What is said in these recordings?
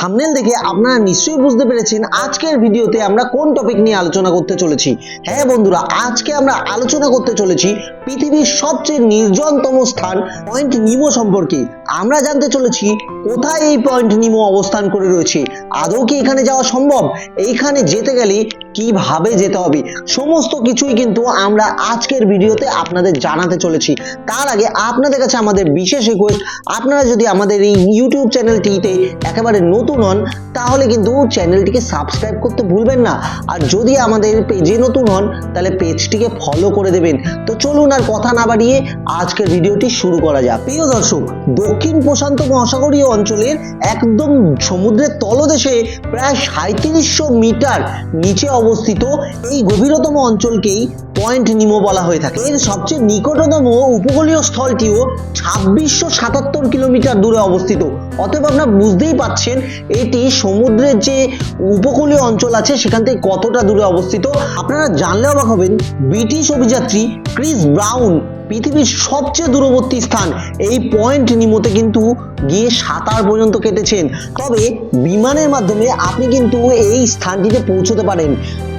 Thumbnail দেখে আপনারা নিশ্চয়ই বুঝতে পেরেছেন আজকের ভিডিওতে আমরা কোন টপিক নিয়ে আলোচনা করতে চলেছি। হ্যাঁ বন্ধুরা, আজকে আমরা আলোচনা করতে চলেছি পৃথিবীর সবচেয়ে নির্জনতম স্থান পয়েন্ট নিমো সম্পর্কে। আমরা জানতে চলেছি কোথায় এই পয়েন্ট নিমো অবস্থান করে রয়েছে। আদৌ কি এখানে যাওয়া সম্ভব? এইখানে যেতে গেলে কীভাবে যেতে হবে? সমস্ত কিছুই কিন্তু আমরা আজকের ভিডিওতে আপনাদের জানাতে চলেছি। তার আগে আপনাদের কাছে আমাদের বিশেষ রিকোয়েস্ট আপনারা যদি আমাদের এই ইউটিউব চ্যানেলটিতে একেবারে নতুন হন, তাহলে কিন্তু চ্যানেলটিকে সাবস্ক্রাইব করতে ভুলবেন না। আর যদি আমাদের পেজে নতুন হন, তাহলে পেজটিকে ফলো করে দেবেন। তো চলুন আর কথা না বাড়িয়ে আজকের ভিডিওটি শুরু করা যাক। প্রিয় দর্শক দক্ষিণ প্রশান্ত মহাসাগরীয় অঞ্চলের একদম সমুদ্রের তলদেশে প্রায় সাঁত্রিশশো মিটার নিচে অবস্থিত এই গভীরতম অঞ্চলকেই পয়েন্ট নিমো বলা হয়ে থাকে। এর সবচেয়ে নিকটতম উপকূলীয় স্থলটিও ছাব্বিশশো সাতাত্তর কিলোমিটার দূরে অবস্থিত। অতএব আপনারা বুঝতেই পাচ্ছেন এটি সমুদ্রের যে উপকূলীয় অঞ্চল আছে, সেখান থেকে কতটা দূরে অবস্থিত। আপনারা জানলে অবাক হবেন, ব্রিটিশ অভিযাত্রী ক্রিস ব্রাউন পৃথিবীর সবচেয়ে দূরবর্তী স্থান। এই পয়েন্ট নিমোতে কিন্তু গিয়ে সাঁতার পর্যন্ত কেটেছেন। তবে বিমানের মাধ্যমে আপনি কিন্তু এই স্থানটিতে পৌঁছতে পারেন।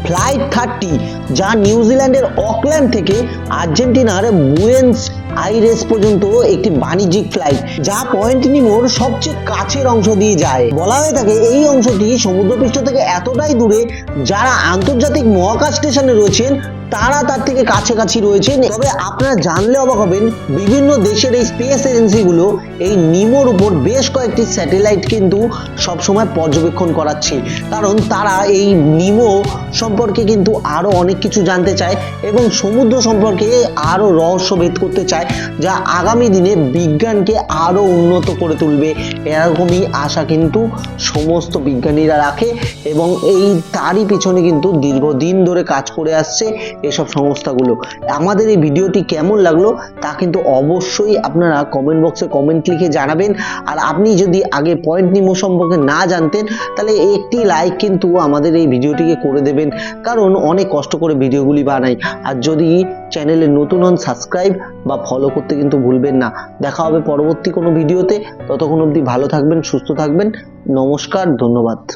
ফ্লাইট থার্টি, যা নিউজিল্যান্ডের অকল্যান্ড থেকে আর্জেন্টিনার বুয়েন্স আইরেস পর্যন্ত একটি বাণিজ্যিক ফ্লাইট, যা পয়েন্ট নিমোর সবচেয়ে কাছের অংশ দিয়ে যায়। বলা হয়ে থাকে, এই অংশটি সমুদ্রপৃষ্ঠ থেকে এতটাই দূরে, যারা আন্তর্জাতিক মহাকাশ স্টেশনে রয়েছেন, তারা তার থেকে কাছাকাছি রয়েছেন। তবে আপনারা জানলে অবাক হবেন, বিভিন্ন দেশের এই স্পেস এজেন্সিগুলো এই নিমোর উপর বেশ কয়েকটি স্যাটেলাইট কিন্তু সবসময় পর্যবেক্ষণ করাচ্ছে। কারণ তারা এই নিমো সম্পর্কে কিন্তু আরও অনেক কিছু জানতে চায় এবং সমুদ্র সম্পর্কে আরও রহস্য ভেদ করতে চায়। যা আগামী দিনে বিজ্ঞানকে আরও উন্নত করে তুলবে। এরকমই আশা কিন্তু সমস্ত বিজ্ঞানীরা রাখে এবং এই তারই পিছনে কিন্তু দীর্ঘদিন ধরে কাজ করে আসছে এসব সংস্থাগুলো। আমাদের এই ভিডিওটি কেমন লাগল তা কিন্তু অবশ্যই আপনারা কমেন্ট বক্সে কমেন্ট লিখে জানাবেন। আর আপনি যদি আগে পয়েন্ট নিমো সম্পর্কে না জানতেন, তাহলে একটি লাইক কিন্তু আমাদের এই ভিডিওটিকে করে দেবেন। কারণ অনেক কষ্ট করে ভিডিওগুলি বানাই। আর যদি চ্যানেলে নতুন হন সাবস্ক্রাইব বা ফলো করতে কিন্তু ভুলবেন না। দেখা হবে পরবর্তী কোনো ভিডিওতে। ততক্ষণ অবধি ভালো থাকবেন, সুস্থ থাকবেন। নমস্কার, ধন্যবাদ।